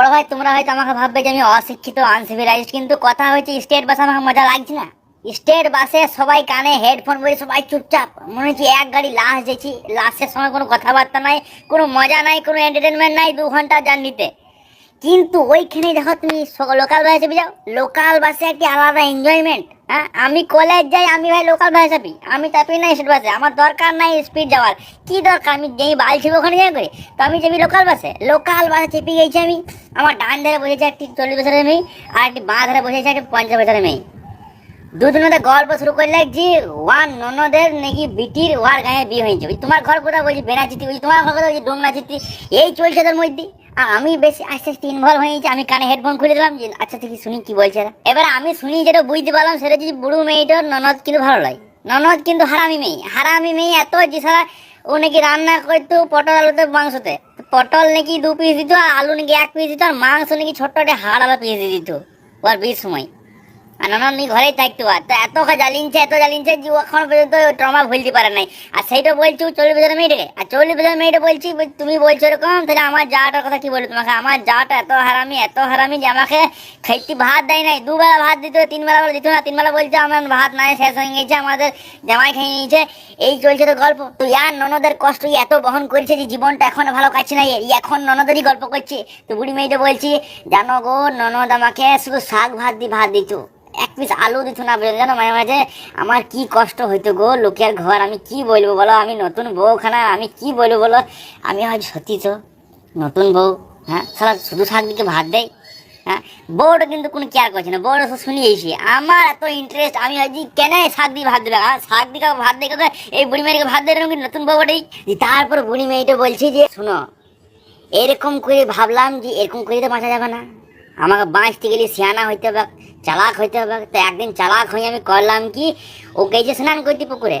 বড় ভাই, তোমরা হয়তো আমাকে ভাববে যে আমি অশিক্ষিত আনসিভিলাইজড কিন্তু কথা হয়েছে স্টেট বাসে আমাকে মজা লাগছে না। স্টেট বাসে সবাই কানে হেডফোন বলে সবাই চুপচাপ। মনে হচ্ছে এক গাড়ি লাশ যেছি লাশের সময় কোনো কথাবার্তা নাই, কোনো মজা নাই, কোনো এন্টারটেনমেন্ট নাই দু ঘণ্টা জার্নিতে কিন্তু ওইখানে দেখো তুমি লোকাল বাসে চেপে যাও। লোকাল বাসে একটি আলাদা এনজয়মেন্ট হ্যাঁ? আমি কলেজ যাই, আমি ভাই লোকাল বাসে চাপি। আমি চাপি না স্টেট বাসে আমার দরকার নাই স্পিড যাওয়ার। কি দরকার? আমি যেই বাল ছিল ওখানে যাই করে। তো আমি যাবি লোকাল বাসে লোকাল বাসে চেপে গেছি আমি। আমার ডান ধারে বসেছে একটি চল্লিশ বছরের মেয়ে আর একটি বাঁ ধারে বসেছে একটি পঞ্চাশ বছরের মেয়ে। দুজনে গল্প শুরু করলে যে, ওয়ান ননদের নাকি বিটির ওয়ার গায়ে বিয়ে হয়েছে? ওই তোমার ঘর কোথাও বলছি? বেনাচিতি ওই তোমার ঘর কোথাও বলছি? ডোমনাচিতি এই চলছে তোর মধ্যে। আমি বেশি আস্তে আস্তে ইনভলভ হয়ে আমি কানে হেডফোন খুলে দিলাম, যে আচ্ছা থেকে শুনি কি বলছে। এবার আমি শুনি যেটা বুঝতে পারলাম, সেটা যদি বুড়ো মেয়েটার ননদ কিন্তু ভালো লাগে। ননদ কিন্তু হারামি মেয়ে হারামি মেয়ে এত যে সারা ও নাকি রান্না করতো পটল আলুতে মাংসতে পটল নাকি দু পিস দিত, আর আলু নাকি এক পিস দিত, আর মাংস নাকি ছোট্ট একটা হাড় আলা পিস দিয়ে দিত। ওর বেশ সময়। আর নানান নি ঘরেই থাকতো আর। তো এত জ্বালিনছে এত জ্বালিনছে যে এখন পর্যন্ত ট্রমা ভুলতে পারে নাই। আর সেইটা বলছি চল্লিশ বছর মেয়েটাকে? আর চল্লিশ বছর মেয়েটা বলছি, তুমি বলছো এরকম, তাহলে আমার যাটার কথা কি বলব তোমাকে? আমার যাটা এত হারামি এত হারামি যে আমাকে খাইতে ভাত দেয় নাই। দুবেলা ভাত দিত, তিনবেলা বলে দিত না, তিনবেলা বলছে আমার ভাত নাই, শেষ হয়ে গেছে, আমাদের জামাই খেয়ে নিয়েছে। এই চলছে তো গল্প। তো ইয়ার ননদের কষ্ট এত বহন করছে যে জীবনটা এখন ভালো কাটছে না এখন ননদেরই গল্প করছে। তো বুড়ি মেয়েটা বলছি, জানো গো, ননদ আমাকে শুধু শাক ভাত দিয়ে ভাত দিত। এক পিস আলু দিত না জানো, মাঝে মাঝে আমার কি কষ্ট হইতো গো, লোকের ঘর, আমি কি বলব বলো? আমি নতুন বউখানা আমি কি বলব বলো? আমি হয়তো সত্যি তো, নতুন বউ হ্যাঁ? সারা শুধু শাক দিকে ভাত দেয় হ্যাঁ? বউটা কিন্তু কোনো কেয়ার করছে না, বউটা শুনিয়েছি আমার এত ইন্টারেস্ট আমি ভাবছি কেন শাক দিয়ে ভাত দেবে আর শাক দিকে ভাত কথা এই বুড়ি মেয়েকে ভাত দেবে এরকম কি নতুন বউটাই তারপর বুড়ি মেয়েটা বলছে যে, শোনো, এরকম করে ভাবলাম যে, এরকম করে তো বাঁচা যাবে না। আমাকে বাঁচতে গেলে সিয়ানা হইতে হবে চালাক হইতে হবে তো একদিন চালাক হয়ে আমি করলাম কি ও গেছে স্নান করতে পুকুরে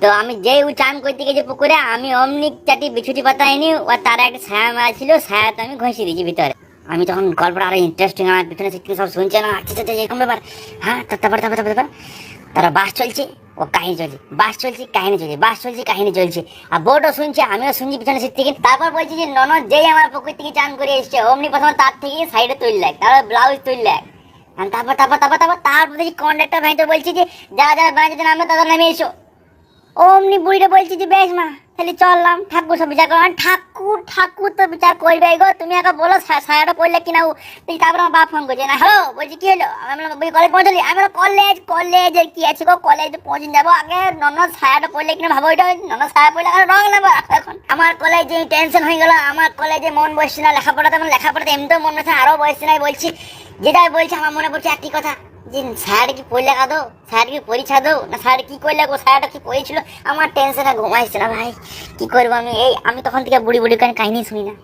তো আমি যেই ও চান করতে গেছি পুকুরে আমি অমনি চাটি বিছুটি পাতা এনি ও তার একটা ছায়া মারা ছিল ছায়াতে আমি ঘষিয়ে দিয়েছি ভিতরে আমি তখন গল্পটা আরও ইন্টারেস্টিং আমার পিছনে সব শুনছে না আচ্ছা আচ্ছা এরকম ব্যাপার হ্যাঁ তারপর তারপর তারপর তারপর তারা বাস চলছে ও, কাহিনী চলছে। বাস চলছে, কাহিনী চলছে, বাস চলছে, কাহিনী চলছে। আর বোর্ডও শুনছে, আমিও শুনছি, পিছনে সিট থেকে। তারপর বলছি যে, ননদ যেই আমার পুকুর থেকে চান করে এসছে, অমনি প্রথমে তার থেকে সাইডে তুল লাগ তারপর ব্লাউজ তুল লাগ তারপর তারপর তারপর তারপর তারপর দেখি কন্ডাক্টর ভাই তো বলছি যে যারা যারা বাড়িতে নামবে, তাদের নামে এসো। অমনি বুড়িটা বলছি যে, বেশ মা তাহলে চললাম। ঠাকুর সব বিচার করলাম। ঠাকুর ঠাকুর তো বিচার করবে গো। তুমি একা বলো সায়াটা পড়লে কিনা তুই তারপর আমার বাপ ফোন করছে। না হ্যালো বলছি কি হলো? আমি বললাম, কলেজ পৌঁছলি? আমি কলেজ কলেজের কি আছে গো? কলেজে পৌঁছে যাব আগে। নন সায়াটা পড়লে কিনা ভাবো? ওইটা নন সায়া পড়লে আগে রং নেব। এখন আমার কলেজে টেনশন হয়ে গেল। আমার কলেজে মন বসছে না। লেখাপড়াতে আমার লেখাপড়াতে এমনিতেও মন বসছে না, আরও বসছে না। বলছি যেটা বলছি আমার মনে পড়ছে একটি কথা। যে স্যার কি পড়লে কাঁদো? স্যার কি পরীক্ষা দো না স্যার কি করলে গো? স্যারটা কি পড়েছিল আমার টেনশনে ঘুমাইছে ভাই। কি করব আমি? এই, আমি তখন থেকে বুড়ি বুড়ি কানে কাহিনী শুনি না।